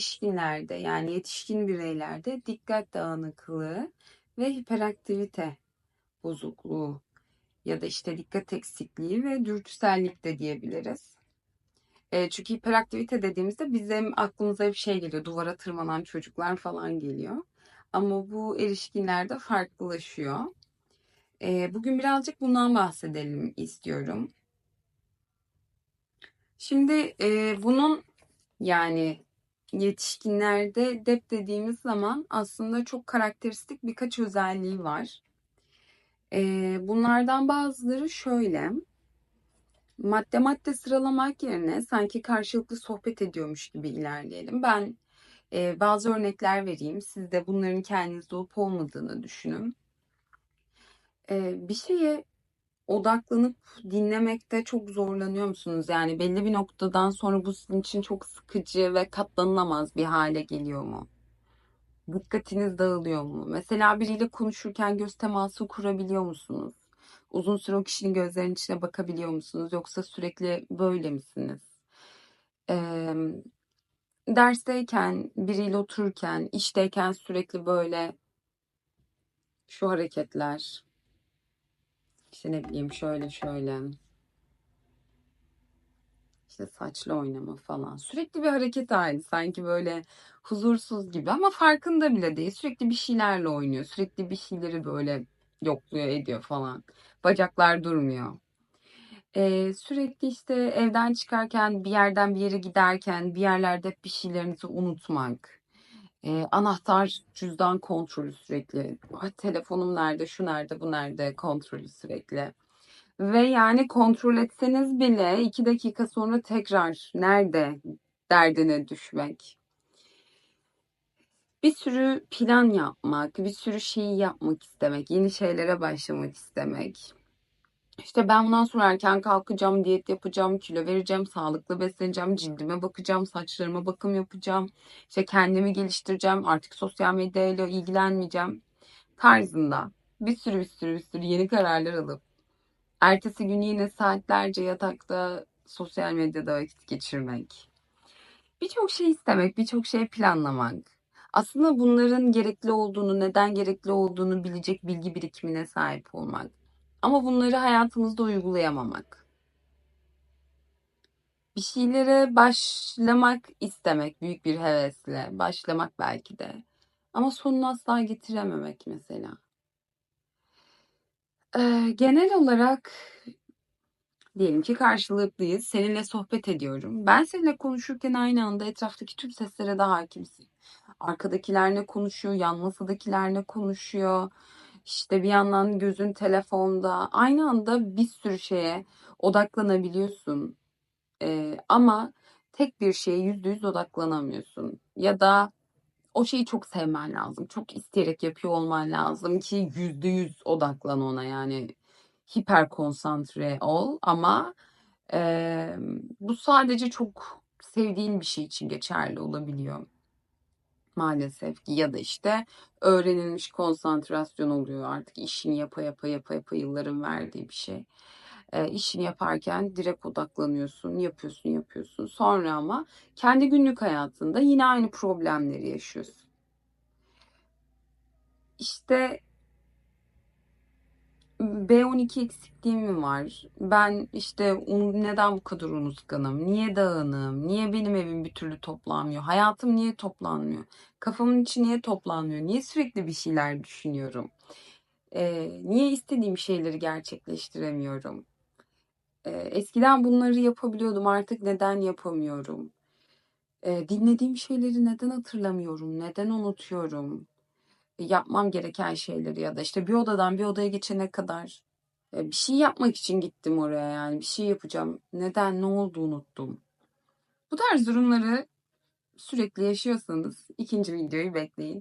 Yetişkinlerde yani yetişkin bireylerde dikkat dağınıklığı ve hiperaktivite bozukluğu ya da işte dikkat eksikliği ve dürtüsellik de diyebiliriz. E, çünkü hiperaktivite dediğimizde bizim aklımıza bir şey geliyor. Duvara tırmanan çocuklar falan geliyor. Ama bu erişkinlerde farklılaşıyor. E, bugün birazcık bundan bahsedelim istiyorum. Şimdi e, bunun yani yetişkinlerde dep dediğimiz zaman aslında çok karakteristik birkaç özelliği var. Bunlardan bazıları şöyle. Madde madde sıralamak yerine sanki karşılıklı sohbet ediyormuş gibi ilerleyelim. Ben bazı örnekler vereyim. Siz de bunların kendinizde olup olmadığını düşünün. Bir şeye odaklanıp dinlemekte çok zorlanıyor musunuz? Yani belli bir noktadan sonra bu sizin için çok sıkıcı ve katlanılamaz bir hale geliyor mu? Dikkatiniz dağılıyor mu? Mesela biriyle konuşurken göz teması kurabiliyor musunuz? Uzun süre o kişinin gözlerinin içine bakabiliyor musunuz? Yoksa sürekli böyle misiniz? Ee, dersteyken, biriyle otururken, işteyken sürekli böyle şu hareketler, işte ne bileyim şöyle şöyle, işte saçlı oynama falan. Sürekli bir hareket halinde sanki böyle huzursuz gibi ama farkında bile değil. Sürekli bir şeylerle oynuyor. Sürekli bir şeyleri böyle yokluyor ediyor falan. Bacaklar durmuyor. Ee, sürekli işte evden çıkarken bir yerden bir yere giderken bir yerlerde bir şeylerinizi unutmak. Ee, anahtar cüzdan kontrolü sürekli. Ay, telefonum nerede, şu nerede, bu nerede kontrolü sürekli. Ve yani kontrol etseniz bile iki dakika sonra tekrar nerede derdine düşmek. Bir sürü plan yapmak, bir sürü şeyi yapmak istemek, yeni şeylere başlamak istemek. İşte ben bundan sonra erken kalkacağım, diyet yapacağım, kilo vereceğim, sağlıklı besleneceğim, cildime bakacağım, saçlarıma bakım yapacağım. İşte kendimi geliştireceğim, artık sosyal medyayla ilgilenmeyeceğim tarzında bir sürü bir sürü bir sürü yeni kararlar alıp ertesi gün yine saatlerce yatakta sosyal medyada vakit geçirmek. Birçok şey istemek, birçok şey planlamak. Aslında bunların gerekli olduğunu, neden gerekli olduğunu bilecek bilgi birikimine sahip olmak. Ama bunları hayatımızda uygulayamamak. Bir şeylere başlamak istemek büyük bir hevesle, başlamak belki de. Ama sonunu asla getirememek mesela. Ee, genel olarak diyelim ki karşılıklıyız. Seninle sohbet ediyorum. Ben seninle konuşurken aynı anda etraftaki tüm seslere de hakimsin. Arkadakiler ne konuşuyor, yan masadakiler ne konuşuyor. İşte bir yandan gözün telefonda. Aynı anda bir sürü şeye odaklanabiliyorsun. Ee, ama tek bir şeye yüzde yüz odaklanamıyorsun. Ya da o şeyi çok sevmen lazım. Çok isteyerek yapıyor olman lazım ki yüzde yüz odaklan ona yani hiper konsantre ol ama e, bu sadece çok sevdiğin bir şey için geçerli olabiliyor maalesef ki ya da işte öğrenilmiş konsantrasyon oluyor artık işini yapa yapa yapa yapa yılların verdiği bir şey. E, işini yaparken direkt odaklanıyorsun, yapıyorsun, yapıyorsun. Sonra ama kendi günlük hayatında yine aynı problemleri yaşıyorsun. İşte B12 eksikliğim mi var? Ben işte un- neden bu kadar unutkanım? Niye dağınığım? Niye benim evim bir türlü toplanmıyor? Hayatım niye toplanmıyor? Kafamın içi niye toplanmıyor? Niye sürekli bir şeyler düşünüyorum? Ee, niye istediğim şeyleri gerçekleştiremiyorum? Ee, eskiden bunları yapabiliyordum, artık neden yapamıyorum? Ee, dinlediğim şeyleri neden hatırlamıyorum? Neden unutuyorum? Yapmam gereken şeyleri ya da işte bir odadan bir odaya geçene kadar e, bir şey yapmak için gittim oraya yani bir şey yapacağım. Neden ne oldu unuttum. Bu tarz durumları sürekli yaşıyorsanız ikinci videoyu bekleyin.